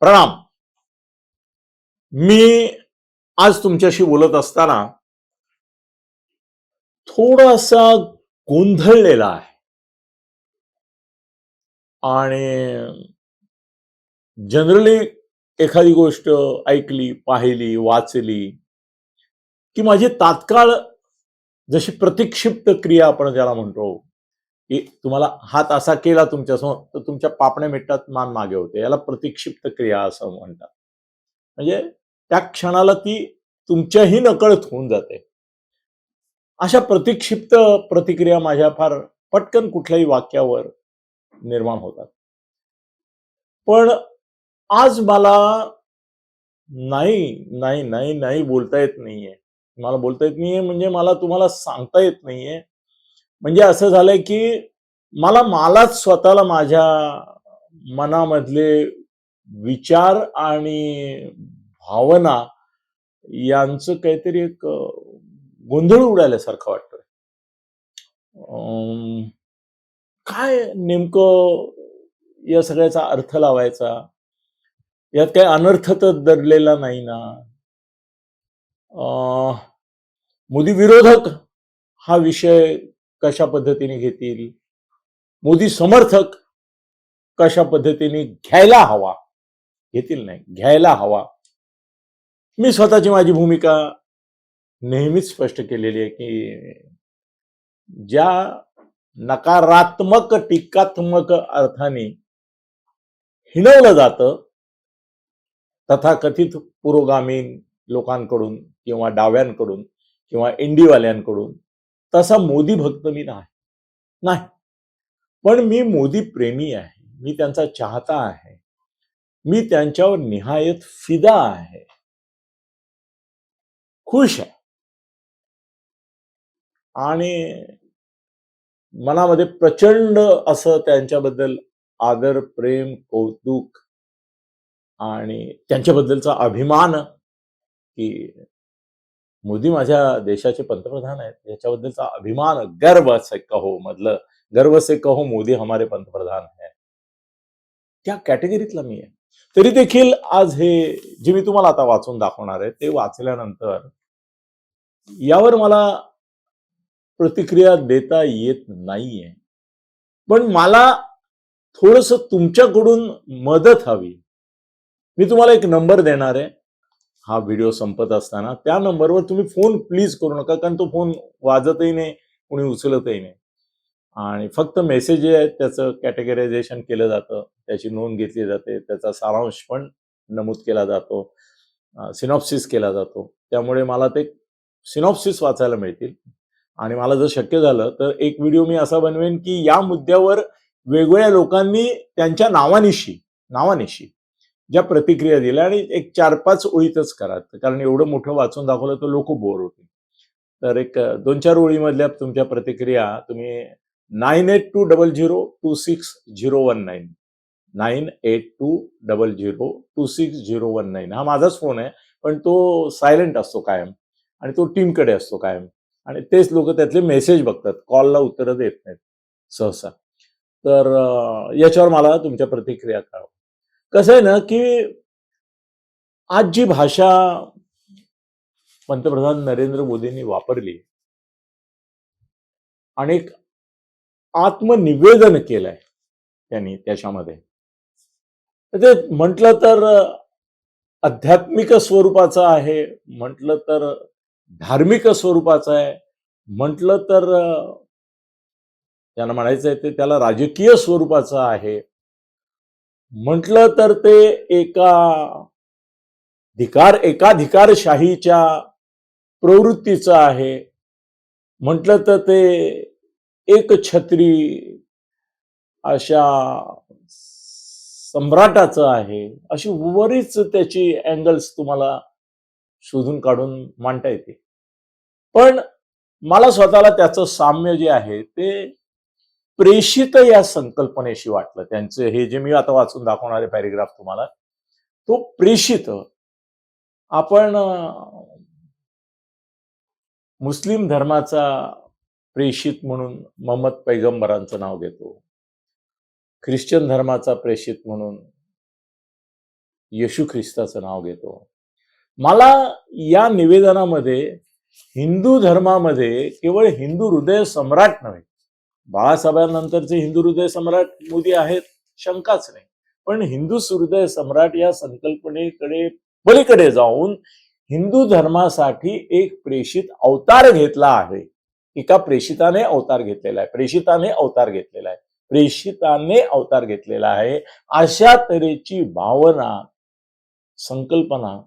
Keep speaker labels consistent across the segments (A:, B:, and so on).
A: प्रणाम. मी आज तुमच्याशी बोलत असताना थोडासा गोंधळलेला आहे. आणि जनरली एखादी गोष्ट ऐकली पाहिली वाचली की माझी तात्काळ जशी प्रतिक्षिप्त क्रिया आपण ज्याला म्हणतो की तुम्हाला हात असा केला तुमच्यासमोर तर तुमच्या पापण्या मिटतात मान मागे होते. याला प्रतिक्षिप्त क्रिया असं म्हणतात. म्हणजे त्या क्षणाला ती तुमच्याही नकळत होऊन जाते. अशा प्रतिक्षिप्त प्रतिक्रिया माझ्या फार पटकन कुठल्याही वाक्यावर निर्माण होतात. पण आज मला नाही नाही नाही नाही बोलता येत नाहीये. मला बोलता येत नाहीये म्हणजे मला तुम्हाला सांगता येत नाहीये. म्हणजे असं झालंय की मला मलाच स्वतःला माझ्या मनामधले विचार आणि भावना यांचं काहीतरी एक गोंधळ उडाल्यासारखं वाटतंय. अं, काय नेमकं या सगळ्याचा अर्थ लावायचा? यात काही अनर्थ तर दडलेला नाही ना? अं, मोदी विरोधक हा विषय कशा पद्धतीने घेतील? मोदी समर्थक कशा पद्धतीने घ्यायला हवा? घेतील नाही घ्यायला हवा. मी स्वतःची माझी भूमिका नेहमीच स्पष्ट केलेली आहे की ज्या नकारात्मक टीकात्मक अर्थाने हिणवलं जातं तथाकथित पुरोगामी लोकांकडून किंवा डाव्यांकडून किंवा इंडीवाल्यांकडून तसा मोदी भक्त मी नाही नाही. पण मी मोदी प्रेमी आहे. मी त्यांचा चाहता आहे. मी त्यांच्यावर निहायत फिदा आहे. खुश आहे. आणि मनामध्ये प्रचंड असं त्यांच्याबद्दल आदर प्रेम कौतुक आणि त्यांच्याबद्दलचा अभिमान की मोदी माझ्या देशाचे पंतप्रधान आहेत. याच्याबद्दलचा अभिमान गर्व असं कहो मधलं गर्व से कहो मोदी हमारे पंतप्रधान है। त्या कॅटेगरीतला मी आहे? तरी देखील आज हे जे मी तुम्हाला आता वाचून दाखवणार आहे ते वाचल्यानंतर यावर मला प्रतिक्रिया देता येत नाहीये. पण मला थोडस तुमच्याकडून मदत हवी. मी तुम्हाला एक नंबर देणार आहे. हा व्हिडिओ संपत असताना त्या नंबरवर तुम्ही फोन प्लीज करू नका कारण तो फोन वाजतही नाही कोणी उचलतही नाही. आणि फक्त मेसेज जे आहेत त्याचं कॅटेगरायझेशन केलं जातं. त्याची नोंद घेतली जाते. त्याचा सारांश पण नमूद केला जातो. सिनॉप्सिस केला जातो. त्यामुळे मला ते सिनॉप्सिस वाचायला मिळतील. आणि मला जर शक्य झालं तर एक व्हिडिओ मी असा बनवेन की या मुद्द्यावर वेगवेगळ्या लोकांनी त्यांच्या नावानिशी नावानिशी ज्या प्रतिक्रिया दिल्या आणि एक चार पाच ओळीतच करा कारण एवढं मोठं वाचून दाखवलं तर लोक बोर होतील. तर एक दोन चार ओळीमधल्या तुमच्या प्रतिक्रिया तुम्ही nine eight two double zero two six zero one nine. Nine eight two double zero two six zero one nine. हा माझाच फोन आहे पण तो सायलेंट असतो कायम आणि तो टीमकडे असतो कायम. आणि तेच लोक त्यातले मेसेज बघतात कॉलला उत्तरं देत नाहीत सहसा. तर याच्यावर मला तुमच्या प्रतिक्रिया कळव. कसं आहे ना की आज जी भाषा पंतप्रधान नरेंद्र मोदींनी वापरली आणि आत्मनिवेदन केलंय त्यांनी त्याच्यामध्ये. ते म्हटलं तर आध्यात्मिक स्वरूपाचं आहे म्हटलं तर धार्मिक स्वरूपाचं आहे म्हटलं तर त्यांना त्याला म्हणायचं आहे ते त्याला राजकीय स्वरूपाचं आहे. म्हटलं तर ते एका धिकार एकाधिकारशाहीच्या प्रवृत्तीचं आहे. म्हटलं तर ते एक छत्री अशा सम्राटाचं आहे. अशी वरीच त्याची अँगल्स तुम्हाला शोधून काढून मांडता येते. पण मला स्वतःला त्याचं साम्य जे आहे ते प्रेषित या संकल्पनेशी वाटलं. त्यांचं हे जे मी आता वाचून दाखवणारे पॅरेग्राफ तुम्हाला तो प्रेषित आपण मुस्लिम धर्माचा प्रेषित म्हणून मोहम्मद पैगंबरांचं नाव घेतो. ख्रिश्चन धर्माचा प्रेषित म्हणून येशू ख्रिस्ताचं नाव घेतो. मला या निवेदनामध्ये हिंदू धर्मामध्ये केवळ हिंदू हृदय सम्राट नव्हे बाळासाहेबांनंतरचे हिंदू हृदय सम्राट मोदी आहेत शंकाच नाही. पण हिंदू हृदय सम्राट या संकल्पनेकडे पलीकडे जाऊन हिंदू धर्मासाठी एक प्रेषित अवतार घेतला आहे. एका प्रेषिताने अवतार घेतलेला आहे. प्रेषिताने अवतार घेतलेला आहे. प्रेषिताने अवतार घेतलेला आहे. अशा तऱ्हेची भावना संकल्पना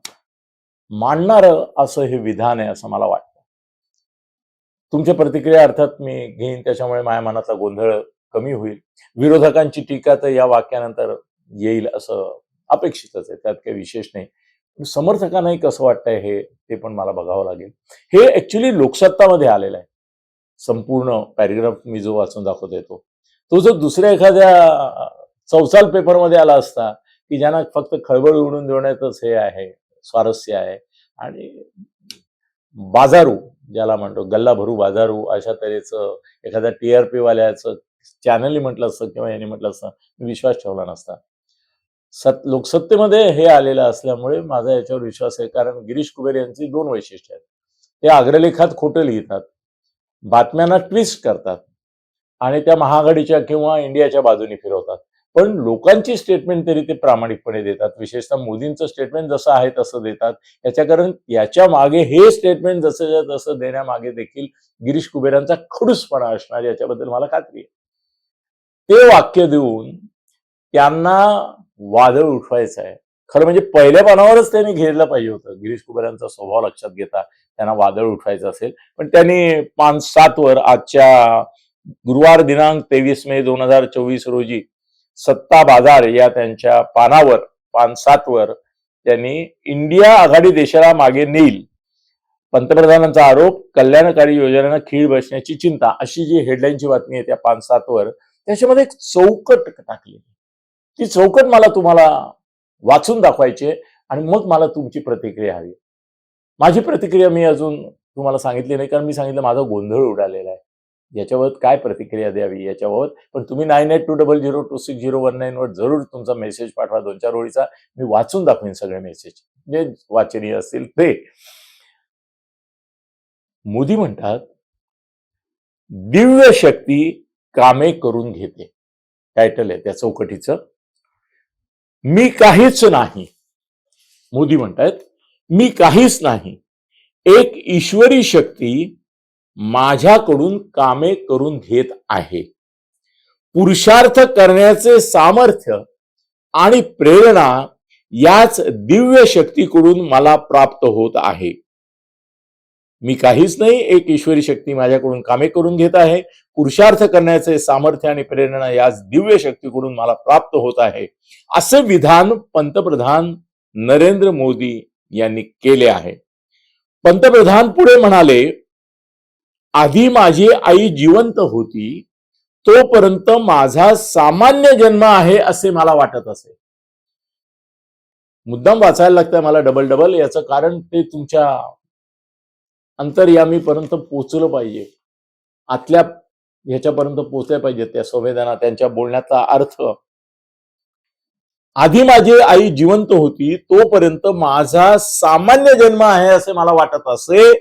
A: मांडणार असं हे विधान आहे असं मला वाटतं. तुमच्या प्रतिक्रिया अर्थात मी घेईन. त्याच्यामुळे माझ्या मनातला गोंधळ कमी होईल. विरोधकांची टीका तर या वाक्यानंतर येईल असं अपेक्षितच आहे. त्यात काही विशेष नाही. समर्थकांनाही कसं वाटतंय हे ते पण मला बघावं लागेल. हे ऍक्च्युली लोकसत्तामध्ये आलेलं आहे. संपूर्ण पॅरेग्राफ मी जो वाचून दाखवत येतो तो जो दुसऱ्या एखाद्या चौचाल पेपरमध्ये आला असता की ज्यांना फक्त खळबळ उडून देण्यातच हे आहे स्वारस्य आहे आणि बाजारू ज्याला म्हणतो गल्ला भरू बाजारू अशा तऱ्हेचं एखाद्या टी आर पी वाल्याचं चॅनलही म्हटलं असतं किंवा याने म्हटलं असतं मी विश्वास ठेवला नसता. सत लोकसत्तेमध्ये हे आलेलं असल्यामुळे माझा याच्यावर विश्वास आहे कारण गिरीश कुबेर यांची दोन वैशिष्ट्य आहेत. ते अग्रलेखात खोटं लिहितात बातम्यांना ट्विस्ट करतात. आणि त्या महाआघाडीच्या किंवा इंडियाच्या बाजूने फिरवतात. पण लोकांची स्टेटमेंट तरी ते प्रामाणिकपणे देतात. विशेषतः मोदींचं स्टेटमेंट जसं आहे तसं देतात. याच्या कारण याच्या मागे हे स्टेटमेंट जसं तसं देण्यामागे देखील गिरीश कुबेरांचा खडूसपणा असणार याच्याबद्दल मला खात्री आहे. ते वाक्य देऊन त्यांना वादळ उठवायचं आहे खरं म्हणजे पहिल्या पानावरच त्यांनी घेरलं पाहिजे होतं. गिरीश कुबेरांचा स्वभाव लक्षात घेता त्यांना वादळ उठवायचं असेल. पण त्यांनी पाच सात वर आजच्या गुरुवार दिनांक तेवीस मे दोन हजार चोवीस रोजी सत्ता बाजार या त्यांच्या पानावर पान सात वर त्यांनी इंडिया आघाडी देशाला मागे नेईल. पंतप्रधानांचा आरोप कल्याणकारी योजनांना खीळ बसण्याची चिंता अशी जी हेडलाईनची बातमी आहे त्या पान सात वर त्याच्यामध्ये एक चौकट टाकली. ती चौकट मला तुम्हाला वाचून दाखवायची आणि मग मला तुमची प्रतिक्रिया हवी. माझी प्रतिक्रिया मी अजून तुम्हाला सांगितली नाही कारण मी सांगितलं माझा गोंधळ उडालेला आहे. याच्याबाबत काय प्रतिक्रिया द्यावी याच्याबाबत पण तुम्ही nine eight two double zero two six zero one nine वर जरूर तुमचा मेसेज पाठवा दोन चार ओळीचा. मी वाचून दाखवेन सगळे मेसेज जे वाचनीय असतील ते. मोदी म्हणतात दिव्य शक्ती कामे करून घेते. टायटल आहे त्या चौकटीचं. मी काहीच नाही. मोदी म्हणतात मी काहीच नाही. एक ईश्वरी शक्ती माझ्याकडून कामे करून घेत आहे. पुरुषार्थ करण्याचे सामर्थ्य आणि प्रेरणा याच दिव्य शक्तीकडून मला प्राप्त होत आहे. मी काहीच नाही एक ईश्वरी शक्ती माझ्याकडून कामे करून घेत आहे. पुरुषार्थ करण्याचे सामर्थ्य आणि प्रेरणा याच दिव्य शक्तीकडून मला प्राप्त होत आहे. असे विधान पंतप्रधान नरेंद्र मोदी यांनी केले आहे. पंतप्रधान पुढे म्हणाले आधी माझी आई जिवंत होती तोपर्यंत माझा सामान्य जन्म आहे असे मला वाटत असे. मुद्दाम वाचायला लागतंय मला डबल डबल याचं कारण ते तुमच्या अंतर्यामीपर्यंत पोचलं पाहिजे. आतल्या ह्याच्यापर्यंत पोचल्या पाहिजे त्या संवेदना त्यांच्या बोलण्याचा अर्थ. आधी माझी आई जिवंत होती तोपर्यंत माझा सामान्य जन्म आहे असे मला वाटत असे.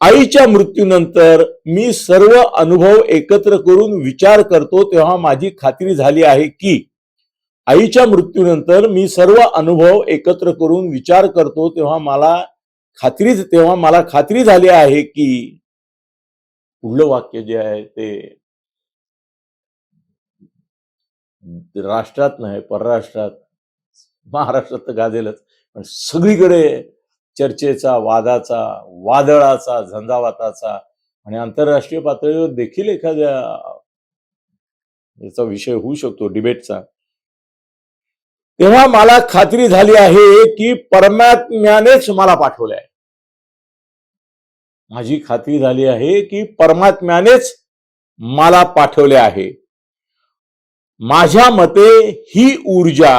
A: आईच्या मृत्यूनंतर मी सर्व अनुभव एकत्र करून विचार करतो तेव्हा माझी खात्री झाली आहे की आईच्या मृत्यूनंतर मी सर्व अनुभव एकत्र करून विचार करतो तेव्हा मला खात्री तेव्हा मला खात्री झाली आहे की पुढलं वाक्य जे आहे ते राष्ट्रात नाही परराष्ट्रात महाराष्ट्रात तर गाजेलच पण सगळीकडे चर्चेचा वादाचा वादळाचा झंझावाताचा आणि आंतरराष्ट्रीय पातळीवर देखील एखाद्या याचा विषय होऊ शकतो डिबेटचा. तेव्हा मला खात्री झाली आहे की परमात्म्यानेच मला पाठवले आहे माझी खात्री झाली आहे की परमात्म्यानेच मला पाठवले आहे. माझ्या मते ही ऊर्जा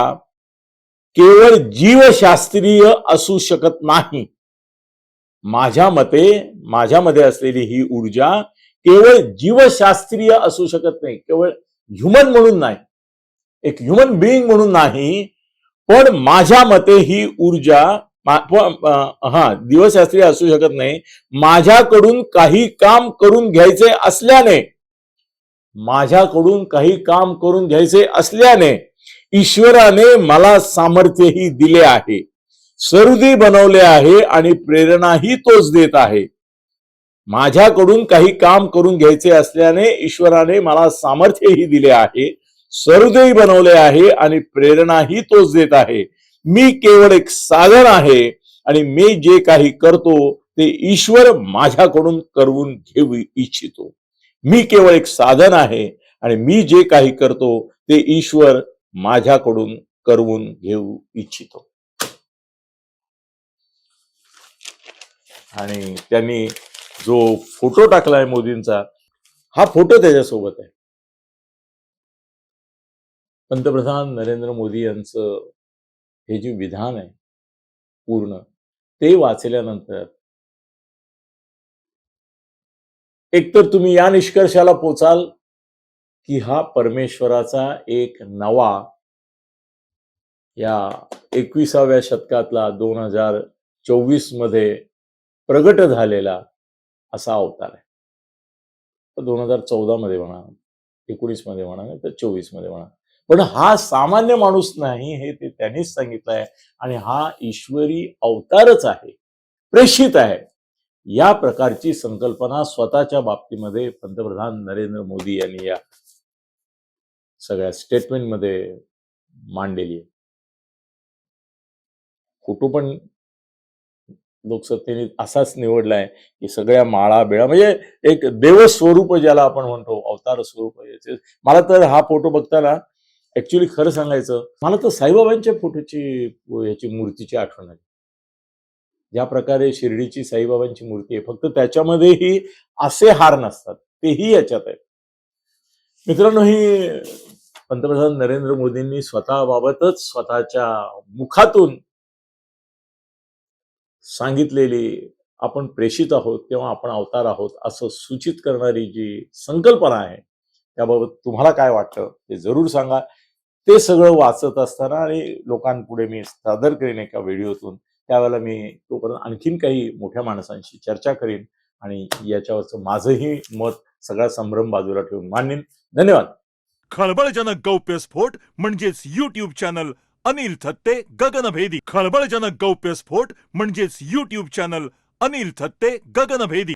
A: केवळ जीवशास्त्रीय असू शकत नाही. माझ्या मते माझ्यामध्ये असलेली ही ऊर्जा केवळ जीवशास्त्रीय असू शकत नाही केवळ ह्युमन म्हणून नाही एक ह्युमन बिईंग म्हणून नाही पण माझ्या मते ही ऊर्जा हा दिवसशास्त्री असू शकत नाही. माझ्याकडून काही काम करून घ्यायचे असल्याने माझ्याकडून काही काम करून घ्यायचे असल्याने ईश्वराने मला सामर्थ्यही दिले आहे. सरुदी बनवले आहे आणि प्रेरणाही तोच देत आहे. माझ्याकडून काही काम करून घ्यायचे असल्याने ईश्वराने मला सामर्थ्यही दिले आहे. सरुदेही बनवले आहे आणि प्रेरणाही तोच देत आहे. मी केवळ एक साधन आहे आणि मी जे काही करतो ते ईश्वर माझ्याकडून करवून घेऊ इच्छितो. मी केवळ एक साधन आहे आणि मी जे काही करतो ते ईश्वर माझ्याकडून करवून घेऊ इच्छितो. आणि त्यांनी जो फोटो टाकलाय मोदींचा हा फोटो त्याच्यासोबत आहे. पंतप्रधान नरेंद्र मोदी यांचं हे जे विधान आहे पूर्ण ते वाचल्यानंतर एकतर तुम्ही या निष्कर्षाला पोचाल की हा परमेश्वराचा एक नवा या एकविसाव्या शतकातला दोन हजार चोवीसमध्ये प्रगट झालेला असा अवतार आहे. दोन हजार चौदा मध्ये म्हणा एकोणीसमध्ये म्हणा नाही तर चोवीसमध्ये म्हणा. पण हा सामान्य माणूस नाही हे ते त्यांनीच सांगितलं आहे आणि हा ईश्वरी अवतारच आहे. प्रेषित आहे. या प्रकारची संकल्पना स्वतःच्या बाबतीमध्ये पंतप्रधान नरेंद्र मोदी यांनी या सगळ्या स्टेटमेंटमध्ये मांडलेली आहे. फोटो पण लोकसत्तेने असाच निवडलाय की सगळ्या माळा बिळा म्हणजे एक देवस्वरूप ज्याला आपण म्हणतो अवतार स्वरूप मला तर हा फोटो बघताना ऍक्च्युली खरं सांगायचं मला तर साईबाबांच्या फोटोची याची मूर्तीची आठवण आली. ज्या प्रकारे शिर्डीची साईबाबांची मूर्ती आहे फक्त त्याच्यामध्येही असे हार नसतात तेही याच्यात आहेत. मित्रांनो ही पंतप्रधान नरेंद्र मोदींनी स्वतःबाबतच स्वतःच्या मुखातून सांगितलेली आपण प्रेषित आहोत किंवा आपण अवतार आहोत असं सूचित करणारी जी संकल्पना आहे त्याबाबत तुम्हाला काय वाटतं ते जरूर सांगा. ते सगळं वाचत असताना आणि लोकांपुढे मी सादर करीन एका व्हिडिओतून. त्यावेळेला मी तोपर्यंत आणखीन काही मोठ्या माणसांशी चर्चा करीन आणि याच्यावरचं माझंही मत सगळा संभ्रम बाजूला ठेवून मांडीन. धन्यवाद.
B: खळबळजनक गौप्यस्फोट म्हणजेच युट्यूब चॅनल अनिल थत्ते गगनभेदी. खळबळजनक गौप्यस्फोट म्हणजेच युट्यूब चॅनल अनिल थत्ते गगनभेदी.